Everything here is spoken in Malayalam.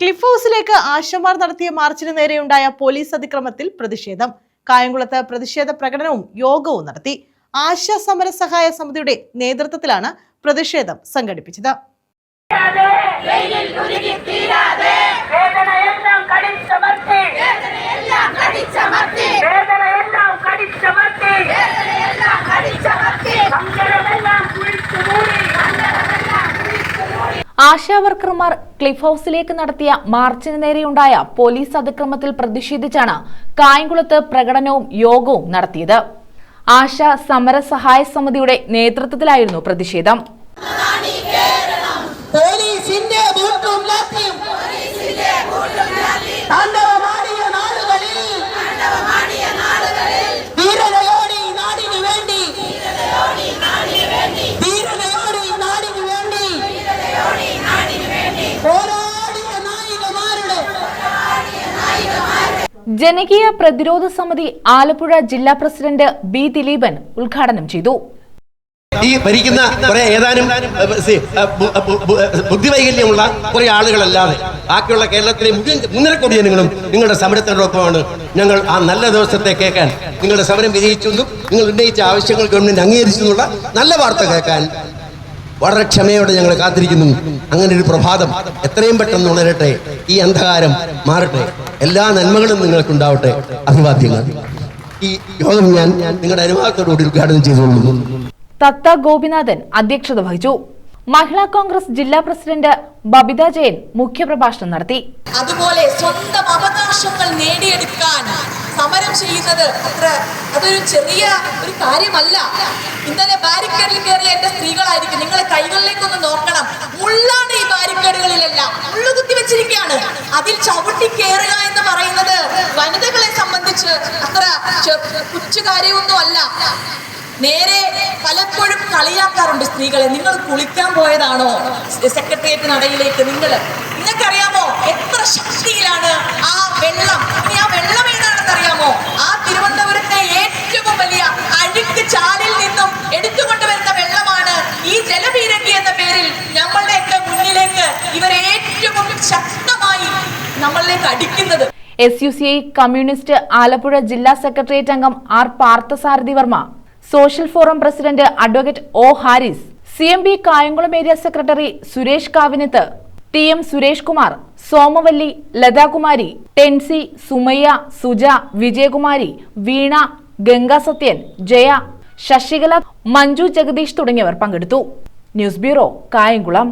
ക്ലിഫ് ഹൗസിലേക്ക് ആശമാർ നടത്തിയ മാർച്ചിന് നേരെയുണ്ടായ പോലീസ് അതിക്രമത്തിൽ പ്രതിഷേധം. കായംകുളത്ത് പ്രതിഷേധ പ്രകടനവും യോഗവും നടത്തി. ആശ സമര സഹായ സമിതിയുടെ നേതൃത്വത്തിലാണ് പ്രതിഷേധം സംഘടിപ്പിച്ചത്. ആശാവർക്കർമാർ ക്ലിഫ് ഹൌസിലേക്ക് നടത്തിയ മാർച്ചിന് നേരെയുണ്ടായ പോലീസ് അതിക്രമത്തിൽ പ്രതിഷേധിച്ചാണ് കായംകുളത്ത് പ്രകടനവും യോഗവും നടത്തിയത്. ആശ സമര സഹായ സമിതിയുടെ നേതൃത്വത്തിലായിരുന്നു പ്രതിഷേധം. ജനകീയ പ്രതിരോധ സമിതി ആലപ്പുഴ ജില്ലാ പ്രസിഡന്റ് ബി ദിലീപൻ ഉദ്ഘാടനം ചെയ്തു. ഈ ഭരിക്കുന്ന കുറെ ഏതാനും ബുദ്ധിവൈകല്യമുള്ള കുറെ ആളുകളല്ലാതെ ബാക്കിയുള്ള കേരളത്തിലെ മുഴുവൻ മൂന്നര കോടി ജനങ്ങളും നിങ്ങളുടെ സമരത്തിനോടൊപ്പമാണ് ഞങ്ങൾ ആ നല്ല ദിവസത്തെ കേൾക്കാൻ നിങ്ങളുടെ സമരം വിജയിച്ചെന്നും നിങ്ങൾ ഉന്നയിച്ച ആവശ്യങ്ങൾ ഗവൺമെന്റ് അംഗീകരിച്ചു എന്നുള്ള നല്ല വാർത്ത കേൾക്കാൻ വളരെ ക്ഷമയോടെ ഞങ്ങൾ കാത്തിരിക്കുന്നു. അങ്ങനെ ഒരു പ്രഭാതം എത്രയും പെട്ടെന്ന് ഉണരട്ടെ. ഈ അന്ധകാരം മാറട്ടെ. എല്ലാ നന്മകളും നിങ്ങൾക്കുണ്ടാവട്ടെ അഭിവാദ്യങ്ങൾ. ഈ യോഗം ഞാൻ നിങ്ങളുടെ അനുവാദത്തോടുകൂടി ഉദ്ഘാടനം ചെയ്തുകൊള്ളുന്നു. തത്ത ഗോപിനാഥൻ അധ്യക്ഷത വഹിച്ചു. മഹിളാ കോൺഗ്രസ് ജില്ലാ പ്രസിഡന്റ് ബബിത ജയൻ മുഖ്യപ്രഭാഷണം നടത്തി. അതുപോലെ സ്വന്തം അവകാശങ്ങൾ നേടിയെടുക്കാൻ സമരം ചെയ്യുന്നത് അത്ര അതൊരു ചെറിയ ഒരു കാര്യമല്ല. ഇന്നലെ ബാരിക്കേഡിൽ കയറിയ എന്റെ സ്ത്രീകളായിരിക്കും. നിങ്ങളെ കൈകളിലേക്കൊന്ന് നോക്കണം. അത്ര പുച്ചു കാര്യമൊന്നും അല്ല നേരെ പലപ്പോഴും കളിയാക്കാറുണ്ട് സ്ത്രീകളെ. നിങ്ങൾ കുളിക്കാൻ പോയതാണോ? സെക്രട്ടേറിയറ്റ് നടയിലേക്ക് നിങ്ങൾ. നിങ്ങൾക്കറിയാമോ എത്ര ശക്തിയിലാണ് ആ വെള്ളം? ഇനി ആ വെള്ളം ഏതാണെന്ന് അറിയാമോ? ആ തിരുവനന്തപുരത്തെ ഏറ്റവും വലിയ അഴുക്ക് ചാലിൽ നിന്നും എടുത്തുകൊണ്ടുവരുന്ന വെള്ളമാണ് ഈ ജലപീരങ്കി എന്ന പേരിൽ നമ്മളുടെയൊക്കെ മുന്നിലേക്ക് ഇവർ ഏറ്റവും ശക്തമായി നമ്മളിലേക്ക് അടിക്കുന്നത്. S U C I communist Alappuzha ജില്ലാ സെക്രട്ടേറിയറ്റ് അംഗം R Parthasarathy Varma social forum president advocate O Haris C M B Kayamkulam area secretary Suresh Kavinath T M Suresh Kumar Somavalli Lathakumari Tency Sumayya Suja Vijayakumari Veena Ganga Sathyan Jaya Sasikala Manju Jagadish തുടങ്ങിയവർ പങ്കെടുത്തു. News bureau Kayamkulam.